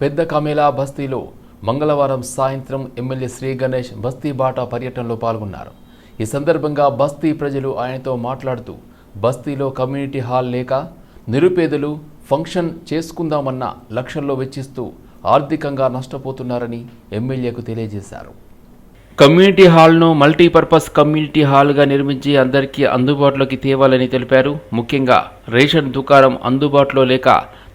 పెద్ద కమేలా బస్తీలో మంగళవారం సాయంత్రం ఎమ్మెల్యే శ్రీ గణేష్ బస్తీ బాట పర్యటనలో పాల్గొన్నారు. ఈ సందర్భంగా బస్తీ ప్రజలు ఆయనతో మాట్లాడుతూ బస్తీలో కమ్యూనిటీ హాల్ లేక నిరుపేదలు ఫంక్షన్ చేసుకుందామన్న లక్ష్యంలో వెచ్చిస్తూ ఆర్థికంగా నష్టపోతున్నారని ఎమ్మెల్యేకు తెలియజేశారు. కమ్యూనిటీ హాల్ను మల్టీపర్పస్ కమ్యూనిటీ హాల్గా నిర్మించి అందరికీ అందుబాటులోకి తేవాలని తెలిపారు. ముఖ్యంగా రేషన్ దుకాణం అందుబాటులో లేక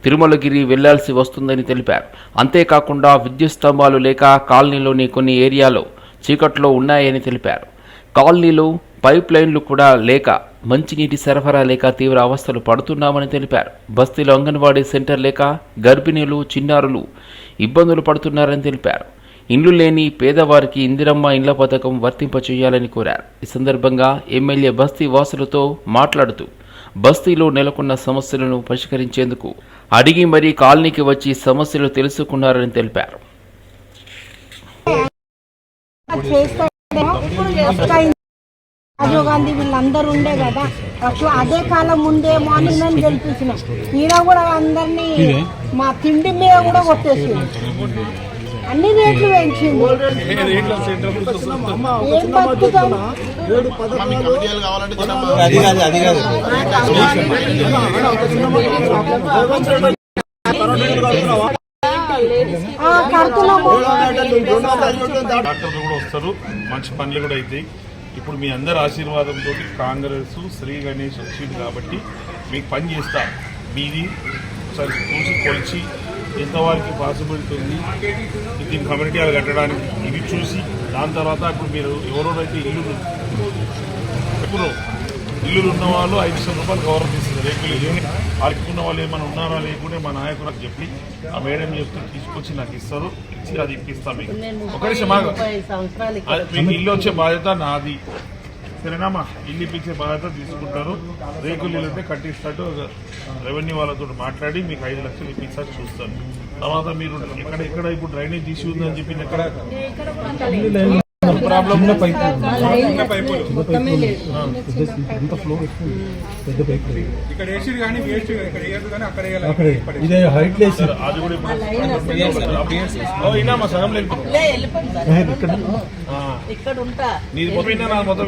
తిరుమలగిరి వెళ్ళాల్సి వస్తుందని తెలిపారు. అంతేకాకుండా విద్యుత్ స్తంభాలు లేక కాలనీలోని కొన్ని ఏరియాలో చీకట్లో ఉన్నాయని తెలిపారు. కాలనీలో పైప్ లైన్లు కూడా లేక మంచినీటి సరఫరా లేక తీవ్ర అవస్థలు పడుతున్నామని తెలిపారు. బస్తీలో అంగన్వాడీ సెంటర్ లేక గర్భిణీలు చిన్నారులు ఇబ్బందులు పడుతున్నారని తెలిపారు. ఇండ్లు లేని పేదవారికి ఇందిరమ్మ ఇండ్ల పథకం వర్తింపచేయాలని కోరారు. ఈ సందర్భంగా ఎమ్మెల్యే బస్తీ వాసులతో మాట్లాడుతూ బస్తీలో నెలకొన్న సమస్యలను పరిష్కరించేందుకు అడిగి మరీ కాలనీకి వచ్చి సమస్యలు తెలుసుకున్నారని తెలిపారు. రాజీవ్ గాంధీ వీళ్ళందరూ ఉండే కదా అదే కాలం ముందేమో అని నేను గెలిపించిన. ఈయన కూడా అందరినీ మా తిండి మీద కూడా కొట్టేసి అన్ని రేట్లు పెంచింది. ఏం బతుకుతాం ఆ, కడుతున్నాము డాక్టర్లు కూడా వస్తారు. మంచి పనులు కూడా అవుతాయి ఇప్పుడు మీ అందరి ఆశీర్వాదంతో కాంగ్రెస్ శ్రీ గణేష్ వచ్చింది కాబట్టి మీకు పని చేస్తా. మీది ఒకసారి చూసి కొలిచి ఎంతవరకు పాసిబిలిటీ ఉంది? దీని కమ్యూనిటీ కట్టడానికి ఇవి చూసి దాని తర్వాత ఇప్పుడు మీరు ఎవరెవరైతే ఇల్లు ఇప్పుడు ఇల్లులు ఉన్న వాళ్ళు ఐదు వందల రూపాయలు రేకులు ఇల్లు వాళ్ళకి ఉన్న వాళ్ళు ఏమైనా ఉన్నారా లేకుంటే మా నాయకులకు చెప్పి ఆ మేడం చెప్తే తీసుకొచ్చి నాకు ఇస్తారు ఇచ్చి అది ఇప్పిస్తాం మీకు. ఒక నిమిషం ఆగు. అది మీకు ఇల్లు వచ్చే బాధ్యత నాది. సరేనామా ఇల్లు ఇప్పించే బాధ్యత తీసుకుంటారు. రేకులు ఇల్లు ఉంటే కట్టిస్తాడు రెవెన్యూ వాళ్ళతో మాట్లాడి మీకు ఐదు లక్షలు ఇప్పించాలి చూస్తాను. తర్వాత మీరు ఎక్కడ ఎక్కడ ఇప్పుడు డ్రైనేజ్ ఇష్యూ ఉందని చెప్పి ఎక్కడ ప్రాబ్లం ఇక్కడ వేసిరు కానీ వేస్ట్ ఇక్కడ వేయదు కానీ అక్కడ వేయాలి. అక్కడే ఇదే హైట్ లేసి అది కూడా ఇప్పుడు ఓ, ఇన్నా మా సగం లేదు ఇక్కడ? ఉంటా. నీది మొత్తం మొత్తం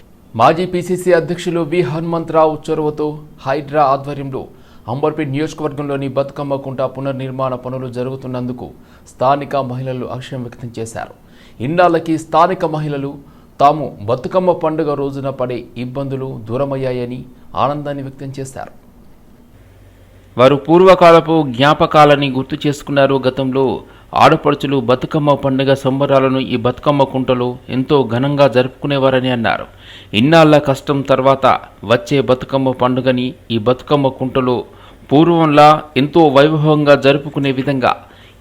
మాజీ పీసీసీ అధ్యక్షులు వి హనుమంతరావు చొరవతో హైడ్రా ఆధ్వర్యంలో అంబర్పేట్ నియోజకవర్గంలోని బతుకమ్మ కుంట పునర్నిర్మాణ పనులు జరుగుతున్నందుకు స్థానిక మహిళలు హర్షం వ్యక్తం చేశారు. ఇన్నాళ్ళకి స్థానిక మహిళలు తాము బతుకమ్మ పండుగ రోజున పడే ఇబ్బందులు దూరమయ్యాయని ఆనందాన్ని వ్యక్తం చేశారు. వారు పూర్వకాలపు జ్ఞాపకాలని గుర్తు చేసుకున్నారు. గతంలో ఆడపడుచులు బతుకమ్మ పండుగ సంబరాలను ఈ బతుకమ్మ కుంటలో ఎంతో ఘనంగా జరుపుకునేవారని అన్నారు. ఇన్నాళ్ళ కష్టం తర్వాత వచ్చే బతుకమ్మ పండుగని ఈ బతుకమ్మ కుంటలో పూర్వంలా ఎంతో వైభవంగా జరుపుకునే విధంగా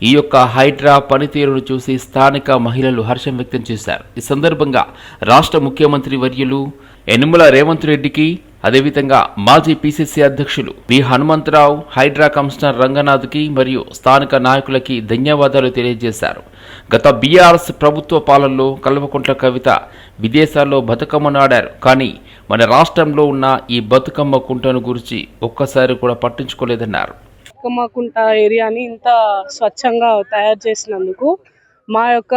ఈ యొక్క హైడ్రా పనితీరును చూసి స్థానిక మహిళలు హర్షం వ్యక్తం చేశారు. ఈ సందర్భంగా రాష్ట్ర ముఖ్యమంత్రి వర్యులు యనుమల రేవంత్ రెడ్డికి అదేవిధంగా మాజీ పీసీసీ అధ్యక్షులు వి హనుమంతరావు హైడ్రా కమిషనర్ రంగనాథ్కి మరియు స్థానిక నాయకులకి ధన్యవాదాలు తెలియజేశారు. గత బీఆర్ఎస్ ప్రభుత్వ పాలనలో కల్వకుంట్ల కవిత విదేశాల్లో బతుకమ్మను ఆడారు కానీ మన రాష్ట్రంలో ఉన్న ఈ బతుకమ్మ కుంటను గురించి ఒక్కసారి కూడా పట్టించుకోలేదన్నారు. బతుకమ్మకుంట ఏరియాని ఇంత స్వచ్ఛంగా తయారు చేసినందుకు మా యొక్క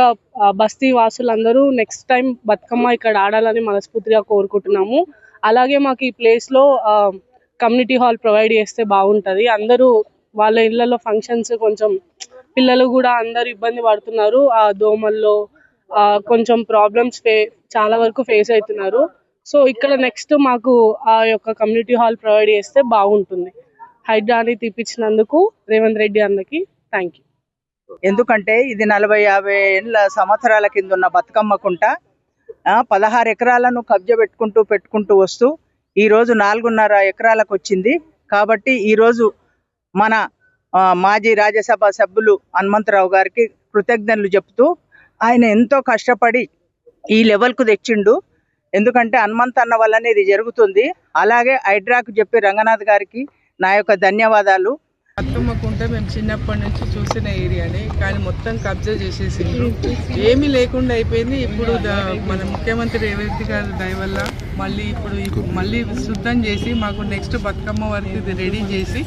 బస్తీ వాసులందరూ నెక్స్ట్ టైం బతుకమ్మ ఇక్కడ ఆడాలని మనస్ఫూర్తిగా కోరుకుంటున్నాము. అలాగే మాకు ఈ ప్లేస్లో కమ్యూనిటీ హాల్ ప్రొవైడ్ చేస్తే బాగుంటుంది. అందరూ వాళ్ళ ఇళ్ళలో ఫంక్షన్స్ కొంచెం పిల్లలు కూడా అందరు ఇబ్బంది పడుతున్నారు. ఆ దోమల్లో ఆ, కొంచెం ప్రాబ్లమ్స్ ఫే చాలా వరకు ఫేస్ అవుతున్నారు. సో ఇక్కడ నెక్స్ట్ మాకు ఆ యొక్క కమ్యూనిటీ హాల్ ప్రొవైడ్ చేస్తే బాగుంటుంది. హైడ్రాని తీపిచ్చినందుకు రేవంత్ రెడ్డి అన్నకి థ్యాంక్ యూ ఎందుకంటే ఇది నలభై యాభై ఏళ్ళ సంవత్సరాల కింద ఉన్న బతుకమ్మ కుంట. పదహారు ఎకరాలను కబ్జా పెట్టుకుంటూ పెట్టుకుంటూ వస్తూ ఈ రోజు నాలుగున్నర ఎకరాలకు వచ్చింది. కాబట్టి ఈ రోజు మన ఆ, మాజీ రాజ్యసభ సభ్యులు హనుమంతరావు గారికి కృతజ్ఞతలు చెప్తూ ఆయన ఎంతో కష్టపడి ఈ లెవెల్కు తెచ్చిండు. ఎందుకంటే హనుమంత్ అన్న వల్లనే ఇది జరుగుతుంది. అలాగే హైడ్రాకు చెప్పి రంగనాథ్ గారికి నా యొక్క ధన్యవాదాలు. బతుకమ్మకుంటే మేము చిన్నప్పటి నుంచి చూసిన ఏరియానే కానీ మొత్తం కబ్జా చేసేసిండ్రు. ఏమీ లేకుండా అయిపోయింది. ఇప్పుడు మన ముఖ్యమంత్రి రేవంత్ గారి దయ వల్ల మళ్ళీ ఇప్పుడు మళ్ళీ శుద్ధం చేసి మాకు నెక్స్ట్ బతుకమ్మ వరకు ఇది రెడీ చేసి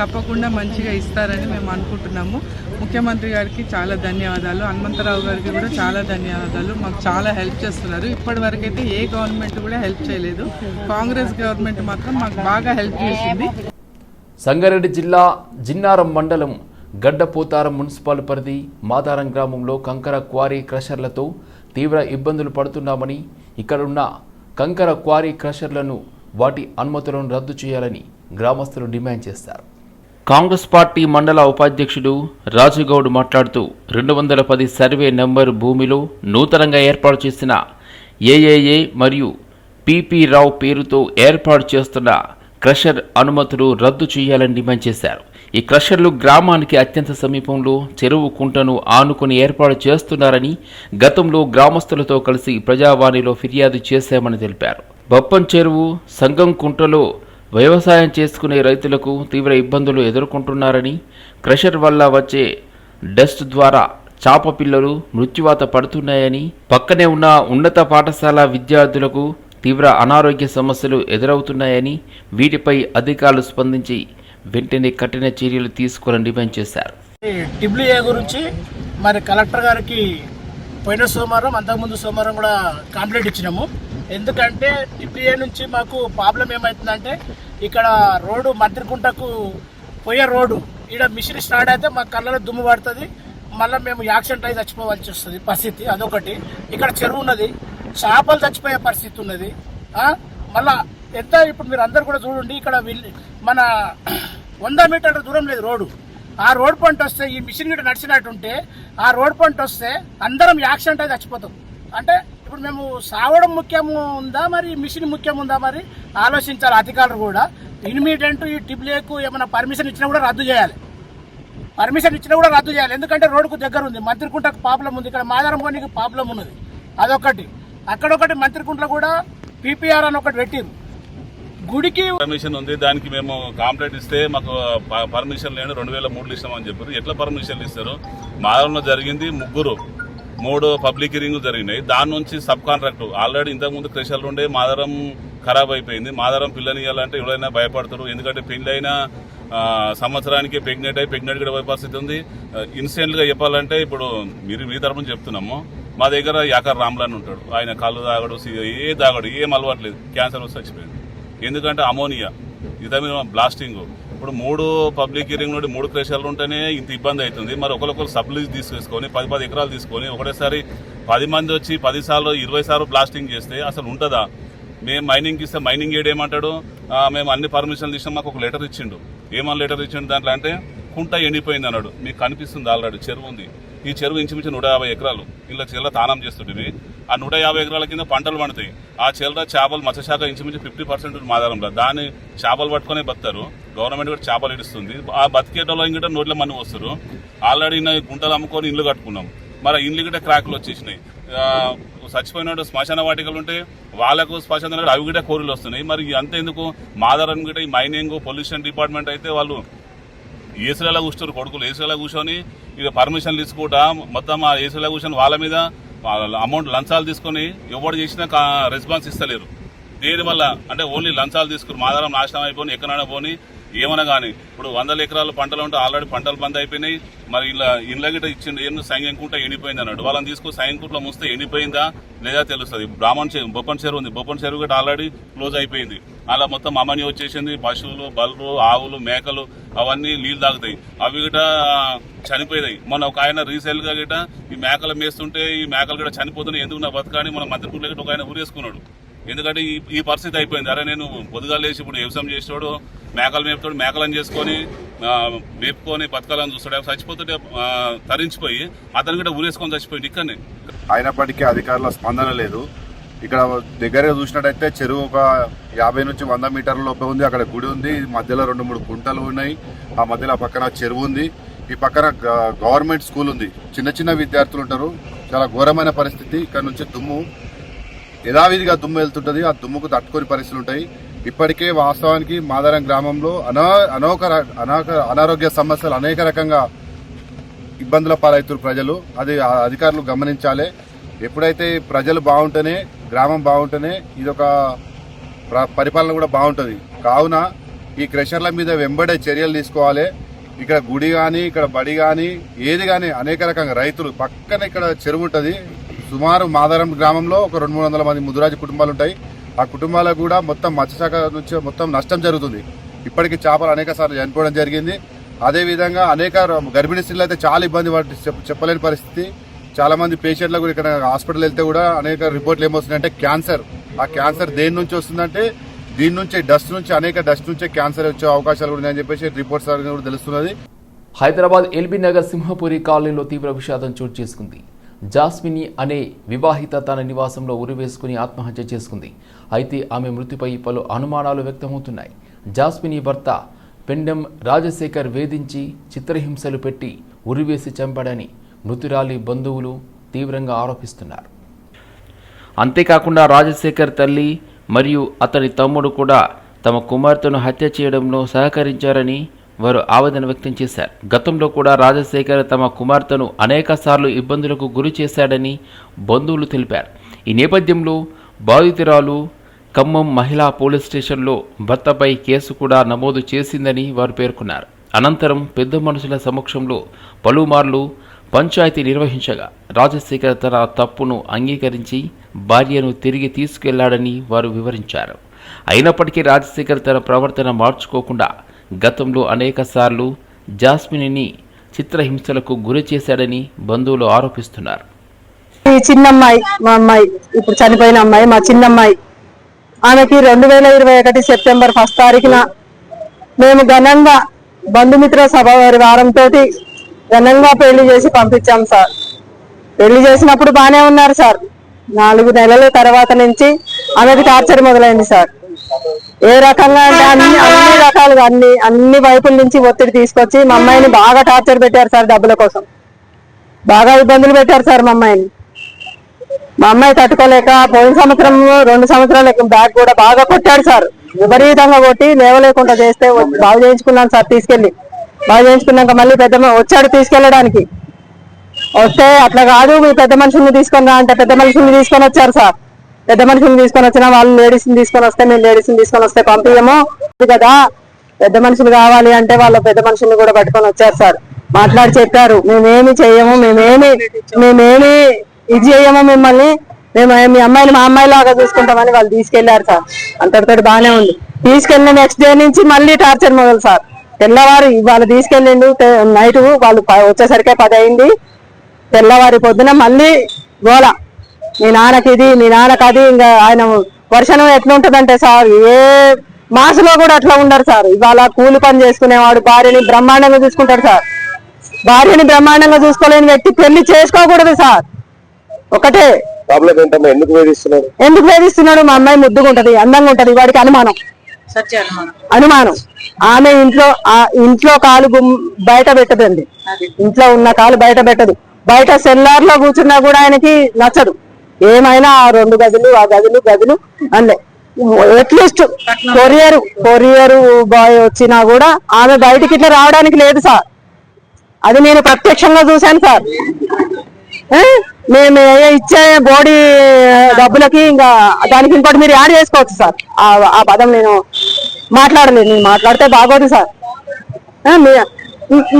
తప్పకుండా మంచిగా ఇస్తారని మేము అనుకుంటున్నాము. ముఖ్యమంత్రి గారికి చాలా ధన్యవాదాలు. హనుమంతరావు గారికి కూడా చాలా ధన్యవాదాలు. మాకు చాలా హెల్ప్ చేస్తున్నారు. ఇప్పటి ఏ గవర్నమెంట్ కూడా హెల్ప్ చేయలేదు. కాంగ్రెస్ గవర్నమెంట్ మాత్రం మాకు బాగా హెల్ప్ చేసింది. సంగారెడ్డి జిల్లా జిన్నారం మండలం గడ్డపోతారం మున్సిపల్ పరిధి మాదారం గ్రామంలో కంకర క్వారీ క్రషర్లతో తీవ్ర ఇబ్బందులు పడుతున్నామని ఇక్కడున్న కంకర క్వారీ క్రషర్లను వాటి అనుమతులను రద్దు చేయాలని గ్రామస్తులు డిమాండ్ చేశారు. కాంగ్రెస్ పార్టీ మండల ఉపాధ్యక్షుడు రాజుగౌడ్ మాట్లాడుతూ రెండు వందల పది సర్వే నెంబర్ భూమిలో నూతనంగా ఏర్పాటు చేసిన ఏఏఏ మరియు పిపి రావు పేరుతో ఏర్పాటు చేస్తున్న క్రషర్ అనుమతులు రద్దు చేయాలని డిమాండ్ చేశారు. ఈ క్రషర్లు గ్రామానికి అత్యంత సమీపంలో చెరువు కుంటను ఆనుకుని ఏర్పాటు చేస్తున్నారని గతంలో గ్రామస్తులతో కలిసి ప్రజావాణిలో ఫిర్యాదు చేశామని తెలిపారు. బప్పం చెరువు సంగం కుంటలో వ్యవసాయం చేసుకునే రైతులకు తీవ్ర ఇబ్బందులు ఎదుర్కొంటున్నారని క్రషర్ వల్ల వచ్చే డస్ట్ ద్వారా చాప పిల్లలు మృత్యువాత పడుతున్నాయని పక్కనే ఉన్న ఉన్నత పాఠశాల విద్యార్థులకు తీవ్ర అనారోగ్య సమస్యలు ఎదురవుతున్నాయని వీటిపై అధికారులు స్పందించి వెంటనే కఠిన చర్యలు తీసుకోవాలని డిమాండ్ చేశారు. టిబ్లియా గురించి మరి కలెక్టర్ గారికి పోయిన సోమవారం అంతకుముందు సోమవారం కూడా కంప్లైంట్ ఇచ్చినాము. ఎందుకంటే టిబ్లియా నుంచి మాకు ప్రాబ్లం ఏమవుతుందంటే ఇక్కడ రోడ్డు మంత్రికుంటకు పోయే రోడ్డు ఇక్కడ మిషన్ స్టార్ట్ అయితే మా కళ్ళలో దుమ్ము పడుతుంది. మళ్ళీ మేము యాక్సిడెంట్ అయి చచ్చిపోవాల్సి వస్తుంది పరిస్థితి అదొకటి. ఇక్కడ చెరువు ఉన్నది చేపలు చచ్చిపోయే పరిస్థితి ఉన్నది. మళ్ళా ఎంత ఇప్పుడు మీరు అందరు కూడా చూడండి ఇక్కడ మన వంద మీటర్ల దూరం లేదు రోడ్డు. ఆ రోడ్ పంట వస్తే ఈ మిషన్ గిట్ట నడిచినట్టుంటే ఆ రోడ్ పంట వస్తే అందరం యాక్సిడెంట్ అయితే చచ్చిపోతాం. అంటే ఇప్పుడు మేము సావడం ముఖ్యం ఉందా మరి ఈ మిషన్ ముఖ్యం ఉందా మరి? ఆలోచించాలి అధికారులు కూడా. ఇన్మీడియంట్ ఈ టిబ్లేకు ఏమైనా పర్మిషన్ ఇచ్చినా కూడా రద్దు చేయాలి. పర్మిషన్ ఇచ్చినా కూడా రద్దు చేయాలి. ఎందుకంటే రోడ్డుకు దగ్గర ఉంది మంత్రికుంటకు ప్రాబ్లం ఉంది. ఇక్కడ మాదారం పోనీకి ప్రాబ్లం ఉన్నది. అదొకటి. అక్కడొకటి మంత్రికుంట్లో కూడా పీపీఆర్ అని ఒకటి పెట్టింది గుడికి పర్మిషన్ ఉంది దానికి మేము కాంప్లైంట్ ఇస్తే మాకు పర్మిషన్ లేని రెండు వేల మూడులు ఇస్తామని చెప్పారు. ఎట్లా పర్మిషన్లు ఇస్తారు? మారంలో జరిగింది ముగ్గురు. మూడు పబ్లిక్ హీరింగ్ జరిగినాయి. దాని నుంచి సబ్ కాంట్రాక్ట్. ఆల్రెడీ ఇంతకుముందు క్రెషర్లు ఉండే మాదారం ఖరాబ్ అయిపోయింది. మాదారం పిల్లని ఇవ్వాలంటే ఎవరైనా భయపడతారు. ఎందుకంటే పెళ్ళైన సంవత్సరానికి ప్రెగ్నెంట్ అయి ప్రెగ్నెంట్ కూడా పోయే పరిస్థితి ఉంది. ఇన్సిడెంట్గా చెప్పాలంటే ఇప్పుడు మీరు మీ తరపున చెప్తున్నాము. మా దగ్గర యాకర్ రామ్లాన్ ఉంటాడు. ఆయన కళ్ళు తాగడు ఏ తాగడు ఏం అలవాట్లేదు. క్యాన్సర్ వచ్చి చచ్చిపోయింది ఎందుకంటే అమోనియా. ఇదే మీద బ్లాస్టింగ్ ఇప్పుడు మూడు పబ్లిక్ హీరింగ్ నుండి మూడు క్రేషాలు ఉంటేనే ఇంత ఇబ్బంది అవుతుంది. మరి ఒకరికొకరు సబ్లీజ్ తీసుకొని పది పది ఎకరాలు తీసుకొని ఒకటేసారి పది మంది వచ్చి పది సార్లు ఇరవై సార్లు బ్లాస్టింగ్ చేస్తే అసలు ఉంటుందా? మేము మైనింగ్ ఇస్తే మైనింగ్ ఏడు ఏమంటాడు? మేము అన్ని పర్మిషన్లు ఇస్తాం మాకు ఒక లెటర్ ఇచ్చిండు. ఏమన్నా లెటర్ ఇచ్చిండు దాంట్లో అంటే కుంట ఎండిపోయింది అన్నాడు. మీకు కనిపిస్తుంది ఆల్రెడీ చెరువు ఉంది. ఈ చెరువు ఇంచుమించు నూట యాభై ఎకరాలు. ఇలా చెల్ల తానం చేస్తుంటివి ఆ నూట యాభై ఎకరాల కింద పంటలు పండుతాయి. ఆ చెల్ల చేపలు మత్స్యశాఖ ఇంచుమించు ఫిఫ్టీ పర్సెంట్ మాదారంలో దాన్ని చేపలు పట్టుకునే బతారు గవర్నమెంట్ కూడా చేపలు ఇడుస్తుంది. ఆ బతికేటలో ఇంకా నోట్ల మన్ను వస్తారు ఆల్రెడీ గుంటలు అమ్ముకొని ఇల్లు కట్టుకున్నాం. మరి ఇండ్లు గిట్ట క్రాకులు వచ్చేసినాయి. చచ్చిపోయిన శ్మశాన వాటికలు ఉంటే వాళ్ళకు శ్మశాన అవి కూడా కోరిలు వస్తున్నాయి. మరి అంత ఎందుకు మాదారం గిట్ట ఈ మైనింగ్ పొల్యూషన్ డిపార్ట్మెంట్ అయితే వాళ్ళు ఏసులలో కూర్చోరు కొడుకులు ఏసులలో కూర్చొని ఇక పర్మిషన్లు తీసుకుంటా మొత్తం ఆ ఏసులలో కూర్చొని వాళ్ళ మీద అమౌంట్ లంచాలు తీసుకొని ఎవరు చేసినా కా- రెస్పాన్స్ ఇస్తలేరు. దీనివల్ల? అంటే ఓన్లీ లంచాలు తీసుకుని మాదారం నాశనం అయిపోయి ఎక్కడైనా పోని ఏమన్నా కానీ ఇప్పుడు వందల ఎకరాల పంటలు ఉంటే ఆల్రెడీ పంటలు బంద్ అయిపోయినాయి. మరి ఇలా ఇండ్ల గిట్ట ఇచ్చిండు ఏం సంగంకుంట ఎండిపోయింది అన్నాడు. వాళ్ళని తీసుకుని సంగంకుంట్లో ముస్తే ఎండిపోయిందా లేదా తెలుస్తుంది. బ్రాహ్మణ్ చెరువు బొప్పన్ చెరువు ఉంది. బొప్పన్ చెరువు కూడా ఆల్రెడీ క్లోజ్ అయిపోయింది. అలా మొత్తం అమని వచ్చేసింది. పశువులు బల్లు ఆవులు మేకలు అవన్నీ నీళ్ళు తాగుతాయి. అవి గిట చనిపోయినాయి. మొన్న ఒక ఆయన రీసేల్ గిట్ట గిట ఈ మేకలు మేస్తుంటే ఈ మేకలు కూడా చనిపోతున్నాయి. ఎందుకు నా బతకాని మన మంత్రికుంటే గిట్ట ఒక ఆయన ఊరేసుకున్నాడు. ఎందుకంటే ఈ ఈ పరిస్థితి అయిపోయింది. అరే నేను పొద్దుగా లేచి ఇప్పుడు వ్యవసాయం చేసేవాడు మేకలు మేపుతాడు మేకలను చేసుకొని మేపుకొని బతకాలని చూస్తాడు. చచ్చిపోతుంటే తరించిపోయి అతను కూడా ఊరేసుకొని చచ్చిపోయింది ఇక్కడనే. అయినప్పటికీ అధికారుల స్పందన లేదు. ఇక్కడ దగ్గరగా చూసినట్టయితే చెరువు ఒక యాభై నుంచి వంద మీటర్ల లోపే ఉంది. అక్కడ గుడి ఉంది. మధ్యలో రెండు మూడు కుంటలు ఉన్నాయి. ఆ మధ్యలో పక్కన చెరువు ఉంది. ఈ పక్కన గ- గవర్నమెంట్ స్కూల్ ఉంది. చిన్న చిన్న విద్యార్థులు ఉంటారు. చాలా ఘోరమైన పరిస్థితి. ఇక్కడ నుంచి దుమ్ము యథావిధిగా దుమ్ము వెళ్తుంటుంది. ఆ దుమ్ముకు తట్టుకొని పరిస్థితులు ఉంటాయి. ఇప్పటికే వాస్తవానికి మాదారం గ్రామంలో అనా అనోక అనాక అనారోగ్య సమస్యలు అనేక రకంగా ఇబ్బందుల పాలవుతున్నారు ప్రజలు. అది అధికారులు గమనించాలి. ఎప్పుడైతే ప్రజలు బాగుంటేనే గ్రామం బాగుంటేనే ఇదొక పరిపాలన కూడా బాగుంటుంది. కావున ఈ క్రెషర్ల మీద వెంబడే చర్యలు తీసుకోవాలి. ఇక్కడ గుడి కానీ ఇక్కడ బడి కానీ ఏది కానీ అనేక రకంగా రైతులు పక్కన ఇక్కడ చెరువు ఉంటుంది. సుమారు మాదారం గ్రామంలో ఒక రెండు మూడు వందల మంది ముదురాజు కుటుంబాలు ఉంటాయి. ఆ కుటుంబాలకు కూడా మొత్తం మత్స్యశాఖ నుంచి మొత్తం నష్టం జరుగుతుంది. ఇప్పటికీ చేపలు అనేక సార్లు చనిపోవడం జరిగింది. అదేవిధంగా అనేక గర్భిణీ స్త్రీలు అయితే చాలా ఇబ్బంది పడి చెప్- చెప్పలేని పరిస్థితి. చాలామంది పేషెంట్లు కూడా ఇక్కడ హాస్పిటల్ వెళ్తే కూడా అనేక రిపోర్ట్లు ఏమొస్తుందంటే క్యాన్సర్. ఆ క్యాన్సర్ దేని నుంచి వస్తుందంటే దీని నుంచి డస్ట్ నుంచి అనేక డస్ట్ నుంచే క్యాన్సర్ వచ్చే అవకాశాలు ఉన్నాయని చెప్పేసి రిపోర్ట్స్ కూడా తెలుస్తున్నది. హైదరాబాద్ ఎల్బీ నగర్ సింహపురి కాలనీలో తీవ్ర విషాదం చోటు చేసుకుంది. జాస్మిని అనే వివాహిత తన నివాసంలో ఉరివేసుకుని ఆత్మహత్య చేసుకుంది. అయితే ఆమె మృతిపై పలు అనుమానాలు వ్యక్తమవుతున్నాయి. జాస్మిని భర్త పెండెం రాజశేఖర్ వేధించి చిత్రహింసలు పెట్టి ఉరివేసి చంపాడని మృతురాలి బంధువులు తీవ్రంగా ఆరోపిస్తున్నారు. అంతేకాకుండా రాజశేఖర్ తల్లి మరియు అతని తమ్ముడు కూడా తమ కుమార్తెను హత్య చేయడంలో సహకరించారని వారు ఆవేదన వ్యక్తం చేశారు. గతంలో కూడా రాజశేఖర్ తమ కుమార్తెను అనేకసార్లు ఇబ్బందులకు గురి చేశాడని బంధువులు తెలిపారు. ఈ నేపథ్యంలో బాధితురాలు ఖమ్మం మహిళా పోలీస్ స్టేషన్లో భర్తపై కేసు కూడా నమోదు చేసిందని వారు పేర్కొన్నారు. అనంతరం పెద్ద మనుషుల సమక్షంలో పలుమార్లు పంచాయతీ నిర్వహించగా రాజశేఖర్ తన తప్పును అంగీకరించి భార్యను తిరిగి తీసుకెళ్ళాడని వారు వివరించారు. అయినప్పటికీ రాజశేఖర్ తన ప్రవర్తన మార్చుకోకుండా గతంలో అనేకసార్లు జాస్మినిని చిత్రహింసలకు గురి చేశాడని బంధువులు ఆరోపిస్తున్నారు. ఈ చిన్నమ్మాయి మా అమ్మాయి ఇప్పుడు చనిపోయిన అమ్మాయి మా చిన్నమ్మాయి. ఆమెకి రెండు వేల ఇరవై ఒకటి సెప్టెంబర్ ఫస్ట్ తారీఖున మేము ఘనంగా బంధుమిత్ర సభ వారి వారంతో ఘనంగా పెళ్ళి చేసి పంపించాం సార్. పెళ్ళి చేసినప్పుడు బానే ఉన్నారు సార్. నాలుగు నెలల తర్వాత నుంచి ఆమెకి టార్చర్ మొదలైంది సార్. ఏ రకంగా అంటే అన్ని అన్ని రకాలుగా అన్ని అన్ని వైపుల నుంచి ఒత్తిడి తీసుకొచ్చి మా అమ్మాయిని బాగా టార్చర్ పెట్టారు సార్ డబ్బుల కోసం. బాగా ఇబ్బందులు పెట్టారు సార్ మా అమ్మాయిని. మా అమ్మాయి తట్టుకోలేక పోయిన సంవత్సరం రెండు సంవత్సరాల బ్యాగ్ కూడా బాగా కొట్టాడు సార్. విపరీతంగా కొట్టి లేవలేకుండా చేస్తే బాగు చేయించుకున్నాను సార్ తీసుకెళ్ళి బాగు చేయించుకున్నాక మళ్ళీ పెద్ద వచ్చాడు తీసుకెళ్ళడానికి. వస్తే అట్లా కాదు మీ పెద్ద మనుషుల్ని తీసుకొని రా అంటే పెద్ద మనుషుల్ని తీసుకొని వచ్చారు సార్. పెద్ద మనుషుల్ని తీసుకొని వచ్చినా వాళ్ళు లేడీస్ని తీసుకొని వస్తే మేము లేడీస్ని తీసుకొని వస్తే పంపించము కదా పెద్ద మనుషులు కావాలి అంటే వాళ్ళ పెద్ద మనుషుల్ని కూడా పట్టుకొని వచ్చారు సార్. మాట్లాడి చెప్పారు. మేమేమి చెయ్యము మేమేమి మేమేమి ఇది చేయము మిమ్మల్ని. మేము మీ అమ్మాయిని మా అమ్మాయి లాగా చూసుకుంటామని వాళ్ళు తీసుకెళ్ళారు సార్. అంతటితో బానే ఉంది. తీసుకెళ్ళిన నెక్స్ట్ డే నుంచి మళ్ళీ టార్చర్ మొదలు సార్. తెల్లవారు వాళ్ళు తీసుకెళ్ళిండు నైట్ వాళ్ళు ప- వచ్చేసరికే పది అయింది తెల్లవారి పొద్దున మళ్ళీ గోల. మీ నాన్నకి ఇది మీ నాన్నకి అది ఇంకా ఆయన వర్షం ఎట్లుంటదంటే సార్ ఏ మాసలో కూడా అట్లా ఉండరు సార్. ఇవాళ కూలి పని చేసుకునేవాడు భార్యని బ్రహ్మాండంగా చూసుకుంటాడు సార్. భార్యని బ్రహ్మాండంగా చూసుకోలేని వ్యక్తి పెళ్ళి చేసుకోకూడదు సార్. ఒకటే. ఎందుకు వేధిస్తున్నారు? ఎందుకు వేధిస్తున్నాడు? మా అమ్మాయి ముద్దుగా ఉంటది అందంగా ఉంటది వాడికి అనుమానం. అనుమానం. ఆమె ఇంట్లో ఆ ఇంట్లో కాలు గుమ్- బయట పెట్టదండి. ఇంట్లో ఉన్న కాలు బయట పెట్టదు. బయట సెల్లార్లో కూర్చున్నా కూడా ఆయనకి నచ్చదు. ఏమైనా ఆ రెండు గదులు ఆ గదులు గదులు అందే అట్లీస్ట్ కొరియర్ కొరియర్ బాయ్ వచ్చినా కూడా ఆమె బయటికి ఇట్లా రావడానికి లేదు సార్. అది నేను ప్రత్యక్షంగా చూశాను సార్. మేము ఇచ్చే బోడీ డబ్బులకి ఇంకా దానికి ఇంకోటి మీరు యాడ్ చేసుకోవచ్చు సార్. ఆ ఆ పదం నేను మాట్లాడలేదు. నేను మాట్లాడితే బాగోదు సార్. మీ-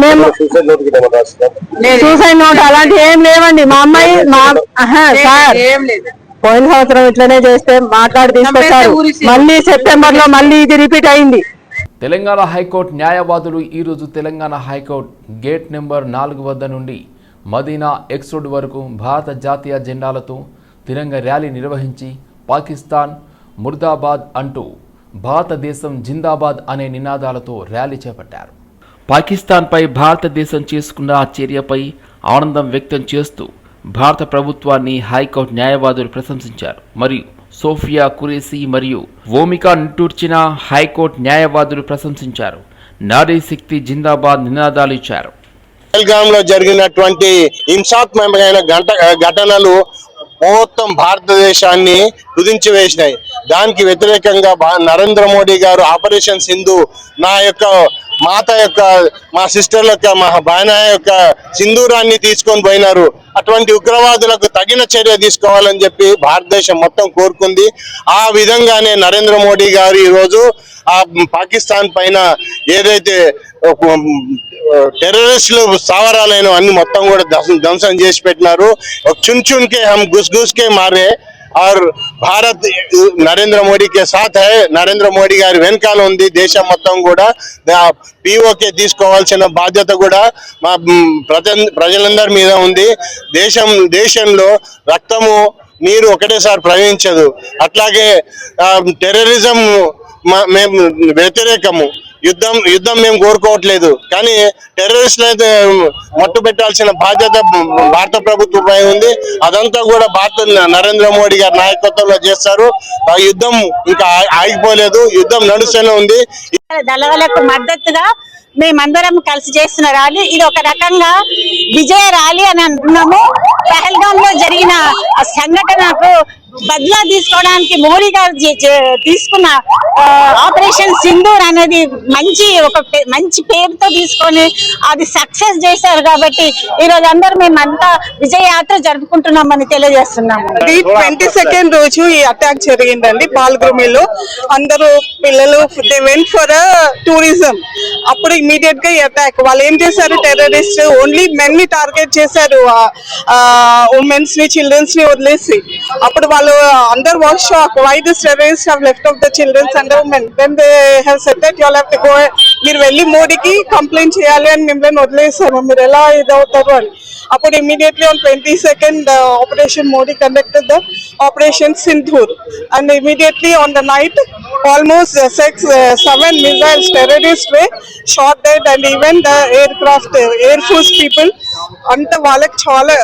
మేము సూసైడ్ నోట్ అలాంటి ఏం లేవండి. మా అమ్మాయి మా ఆహా, సార్. పోయిన సంవత్సరం ఇట్లనే చేస్తే మాట్లాడి తీసుకొచ్చారు మళ్ళీ సెప్టెంబర్లో మళ్ళీ ఇది రిపీట్ అయింది. తెలంగాణ హైకోర్టు న్యాయవాదులు ఈరోజు తెలంగాణ హైకోర్టు గేట్ నెంబర్ నాలుగు వద్ద నుండి మదీనా ఎక్స్ రోడ్ వరకు భారత జాతీయ జెండాలతో తిరంగ ర్యాలీ నిర్వహించి పాకిస్తాన్ ముర్దాబాద్ అంటూ భారతదేశం జిందాబాద్ అనే నినాదాలతో ర్యాలీ చేపట్టారు. పాకిస్తాన్పై భారతదేశం చేసుకున్న ఆ చర్యపై ఆనందం వ్యక్తం చేస్తూ భారత ప్రభుత్వాన్ని హైకోర్టు న్యాయవాదులు ప్రశంసించారు. మరియు సోఫియా కురేసి మరియు ఓమికా నిట్టూర్చిన హైకోర్టు న్యాయవాదులు ప్రశంసించారు. నారీ శక్తి జిందాబాద్ నినాదాలు ఇచ్చారు. లో జరిగినటువంటి హింసాత్మకమైన ఘటనలు మొత్తం భారతదేశాన్ని కుదించి వేసినాయి. దానికి వ్యతిరేకంగా భా- నరేంద్ర మోడీ గారు ఆపరేషన్ సింధు నా యొక్క మాత యొక్క మా సిస్టర్ల యొక్క మా బాయనా యొక్క సింధూరాన్ని తీసుకొని పోయినారు. అటువంటి ఉగ్రవాదులకు తగిన చర్య తీసుకోవాలని చెప్పి భారతదేశం మొత్తం కోరుకుంది. ఆ విధంగానే నరేంద్ర మోడీ గారు ఈరోజు ఆ పాకిస్తాన్ పైన ఏదైతే టెర్రరిస్టులు స్థావరాలైన అన్ని మొత్తం కూడా ధ్వంసం- చేసి పెట్టినారు. చున్ చున్ కే హమ్ గుస్ గుస్ కే మారే. ఆర్ భారత్ నరేంద్ర మోడీకే సాత్ హై. నరేంద్ర మోడీ గారి వెనకాల ఉంది దేశం మొత్తం కూడా. పిఓకే తీసుకోవాల్సిన బాధ్యత కూడా మా ప్రజ ప్రజలందరి మీద ఉంది. దేశం దేశంలో రక్తము నీరు ఒకటేసారి ప్రవహించదు. అట్లాగే టెర్రరిజం మేము వ్యతిరేకము. యుద్ధం యుద్ధం మేము కోరుకోవట్లేదు. కానీ టెర్రరిస్టులు అయితే మట్టు పెట్టాల్సిన బాధ్యత భారత ప్రభుత్వంపై ఉంది. అదంతా కూడా భారత నరేంద్ర మోడీ గారి నాయకత్వంలో చేస్తారు. ఆ యుద్ధం ఇంకా ఆగిపోలేదు. యుద్ధం నడుస్తూనే ఉంది. దళాలకు మద్దతుగా మేమందరం కలిసి చేస్తున్న ర్యాలీ. ఇది ఒక రకంగా విజయ ర్యాలీ అని అంటున్నాము. పహల్గామ్లో జరిగిన సంఘటనకు బదిలా తీసుకోవడానికి మోడీ గారు చే- తీసుకున్న ఆపరేషన్ సింధూర్ అనేది మంచి ఒక మంచి పేరుతో తీసుకొని అది సక్సెస్ చేశారు కాబట్టి ఈ రోజు అందరూ మేమంతా విజయయాత్ర జరుపుకుంటున్నామని తెలియజేస్తున్నాము. ట్వంటీ సెకండ్ రోజు ఈ అటాక్ జరిగిందండి పాల్గొమిలో అందరూ పిల్లలు దే వెంట్ ఫర్ టూరిజం అప్పుడు ఇమీడియట్గా అటాక్ వాళ్ళు ఏం చేశారు? టెర్రరిస్ట్ ఓన్లీ మెన్ని టార్గెట్ చేశారు ఉమెన్స్ని చిల్డ్రన్స్ని వదిలేసి. అప్పుడు వాళ్ళు వాళ్ళు అందరు was shock why this terrorist have left off the childrens and women then they have set that you have to go మీరు వెళ్ళి మోడీకి కంప్లైంట్ చేయాలి అని మిమ్మల్ని వదిలేసాము. మీరు ఎలా ఇదవుతారు అని. అప్పుడు immediately on twenty second operation Modi conducted the operation Sindoor and immediately on the night almost six seven missiles terrorist were shot dead and even the aircraft air force people అంత వాళ్ళకి చాలా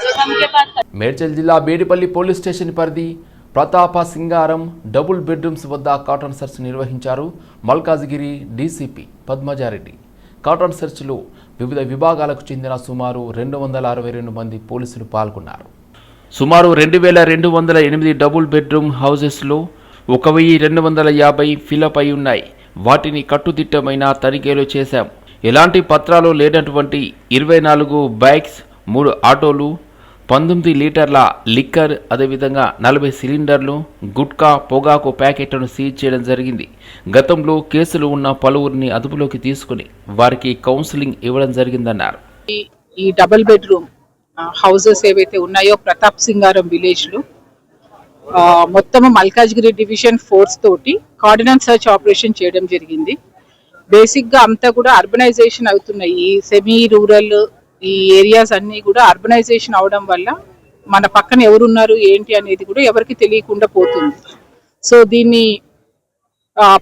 మేడ్చల్ జిల్లా బేడిపల్లి పోలీస్ స్టేషన్ పరిధి Pratapa Singaram double bedrooms వద్ద cordon search నిర్వహించారు Malkajgiri DCP Padmaja Reddy. Cordon సెర్చ్లో వివిధ విభాగాలకు చెందిన సుమారు రెండు వందల అరవై రెండు మంది పోలీసులు పాల్గొన్నారు. సుమారు రెండు వేల రెండు వందల ఎనిమిది డబుల్ బెడ్రూమ్ హౌసెస్లో ఒక వెయ్యి రెండు వందల యాభై ఫిలప్ అయి ఉన్నాయి. వాటిని కట్టుదిట్టమైన తనిఖీలు చేశాం. ఎలాంటి పత్రాలు లేనటువంటి ఇరవై నాలుగు బైక్స్ మూడు ఆటోలు పంతొమ్మిది లీటర్ల లిక్కర్ అదేవిధంగా నలభై సిలిండర్లు గుట్కా పొగాకు ప్యాకెట్లను సీజ్ చేయడం జరిగింది. గతంలో కేసులు ఉన్న పలువురిని అదుపులోకి తీసుకుని వారికి కౌన్సిలింగ్ ఇవ్వడం జరిగిందన్నారు. ఈ- ఈ డబుల్ బెడ్రూమ్ హౌసెస్ ఏవైతే ఉన్నాయో ప్రతాప్ సింగారం విలేజ్లో మొత్తము మొత్తం మల్కాజ్గిరి డివిజన్ ఫోర్స్ తోటి కార్డినల్ సర్చ్ ఆపరేషన్ చేయడం జరిగింది. బేసిక్గా అంతా కూడా అర్బనైజేషన్ అవుతున్నాయి ఈ సెమీ రూరల్ ఈ ఏరియాస్ అన్ని కూడా అర్బనైజేషన్ అవడం వల్ల మన పక్కన ఎవరున్నారు ఏంటి అనేది కూడా ఎవరికి తెలియకుండా పోతుంది. సో దీన్ని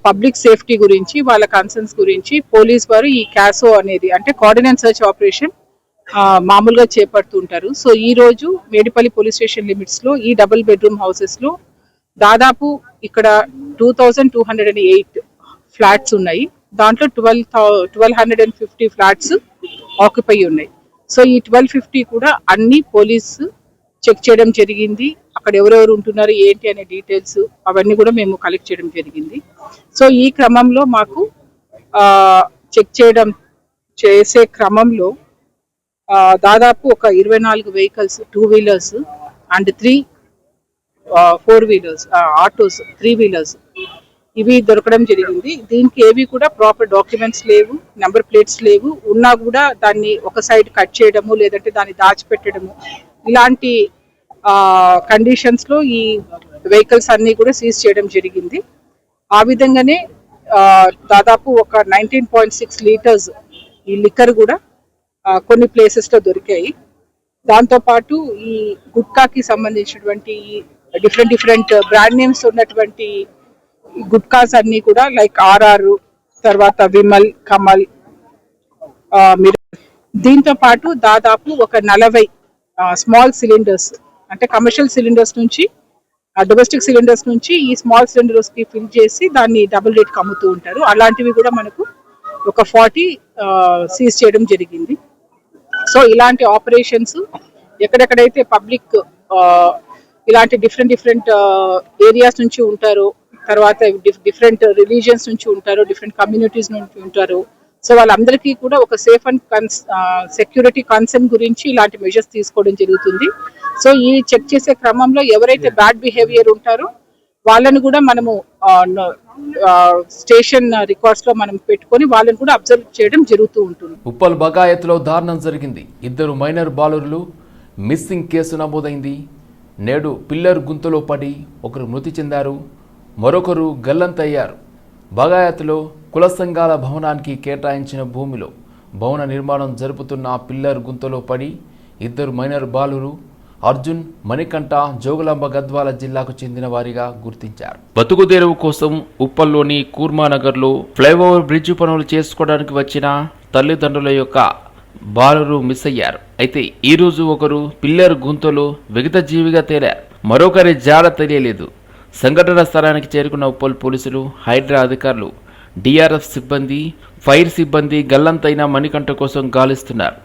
పబ్లిక్ సేఫ్టీ గురించి వాళ్ళ కన్సర్న్స్ గురించి పోలీస్ వారు ఈ క్యాసో అనేది అంటే కోఆర్డినేట్ సర్చ్ ఆపరేషన్ మామూలుగా చేపడుతుంటారు సో ఈ రోజు మేడిపల్లి పోలీస్ స్టేషన్ లిమిట్స్లో ఈ డబుల్ బెడ్రూమ్ హౌసెస్లో దాదాపు ఇక్కడ two thousand two hundred and eight flats ఉన్నాయి. దాంట్లో twelve twelve hundred and fifty flats occupy ఉన్నాయి. సో ఈ ట్వెల్వ్ ఫిఫ్టీ కూడా అన్ని పోలీసు చెక్ చేయడం జరిగింది. అక్కడ ఎవరెవరు ఉంటున్నారు ఏంటి అనే డీటెయిల్స్ అవన్నీ కూడా మేము కలెక్ట్ చేయడం జరిగింది. సో ఈ క్రమంలో మాకు చెక్ చేయడం చేసే క్రమంలో ఆ, దాదాపు ఒక ఇరవై నాలుగు vehicles two wheelers and three four wheelers autos three wheelers ఇవి దొరకడం జరిగింది. దీనికి ఏవి కూడా ప్రాపర్ డాక్యుమెంట్స్ లేవు నెంబర్ ప్లేట్స్ లేవు. ఉన్నా కూడా దాన్ని ఒక సైడ్ కట్ చేయడము లేదంటే దాన్ని దాచిపెట్టడము. ఇలాంటి కండిషన్స్లో ఈ వెహికల్స్ అన్ని కూడా సీజ్ చేయడం జరిగింది. ఆ విధంగానే దాదాపు ఒక నైన్టీన్ పాయింట్ సిక్స్ లీటర్స్ ఈ లిక్కర్ కూడా కొన్ని ప్లేసెస్లో దొరికాయి. దాంతో పాటు ఈ గుట్కాకి సంబంధించినటువంటి డిఫరెంట్ డిఫరెంట్ బ్రాండ్ నేమ్స్ ఉన్నటువంటి గుట్కాస్ అన్ని కూడా లైక్ ఆర్ఆర్ తర్వాత విమల్ కమల్ దీంతో పాటు దాదాపు ఒక నలభై స్మాల్ సిలిండర్స్ అంటే కమర్షియల్ సిలిండర్స్ నుంచి డొమెస్టిక్ సిలిండర్స్ నుంచి ఈ స్మాల్ సిలిండర్స్కి ఫిల్ చేసి దాన్ని డబుల్ రేట్ అమ్ముతూ ఉంటారు. అలాంటివి కూడా మనకు ఒక ఫార్టీ సీజ్ చేయడం జరిగింది. సో ఇలాంటి ఆపరేషన్స్ ఎక్కడెక్కడైతే పబ్లిక్ ఇలాంటి డిఫరెంట్ డిఫరెంట్ ఏరియాస్ నుంచి ఉంటారో తర్వాత డిఫరెంట్ రిలీజియన్స్ నుంచి ఉంటారు డిఫరెంట్ కమ్యూనిటీస్ నుంచి ఉంటారు. సో వాళ్ళందరికీ కూడా ఒక safe and cons security concern గురించి ఇలాంటి మెజర్స్ తీసుకోవడం జరుగుతుంది. సో ఈ చెక్ చేసే క్రమంలో ఎవరైతే బ్యాడ్ బిహేవియర్ ఉంటారో వాళ్ళని కూడా మనము స్టేషన్ రికార్డ్స్లో మనం పెట్టుకొని వాళ్ళని కూడా అబ్జర్వ్ చేయడం జరుగుతూ ఉంటుంది. ఉప్పల్ బగాయత్లో దారుణం జరిగింది. ఇద్దరు మైనర్ బాలురులు మిస్సింగ్ కేసు నమోదైంది. నేడు పిల్లర్ గుంతలో పడి ఒకరు మృతి చెందారు. మరొకరు గల్లంతయ్యారు. బగాయత్లో కుల సంఘాల భవనానికి కేటాయించిన భూమిలో భవన నిర్మాణం జరుపుతున్న పిల్లర్ గుంతలో పడి ఇద్దరు మైనర్ బాలురు అర్జున్ మణికంఠ జోగులాంబ గద్వాల జిల్లాకు చెందిన వారిగా గుర్తించారు. బతుకుదేరువు కోసం ఉప్పల్లోని కూర్మానగర్లో ఫ్లైఓవర్ బ్రిడ్జ్ పనులు చేసుకోవడానికి వచ్చిన తల్లిదండ్రుల యొక్క బాలురు మిస్ అయ్యారు. అయితే ఈ రోజు ఒకరు పిల్లర్ గుంతలో విగత జీవిగా తేలారు మరొకరి జాడ తెలియలేదు. సంఘటన స్థలానికి చేరుకున్న ఉప్పల్ పోలీసులు హైడ్రా అధికారులు డిఆర్ఎఫ్ సిబ్బంది ఫైర్ సిబ్బంది గల్లంతైన మణికంఠ కోసం గాలిస్తున్నారు.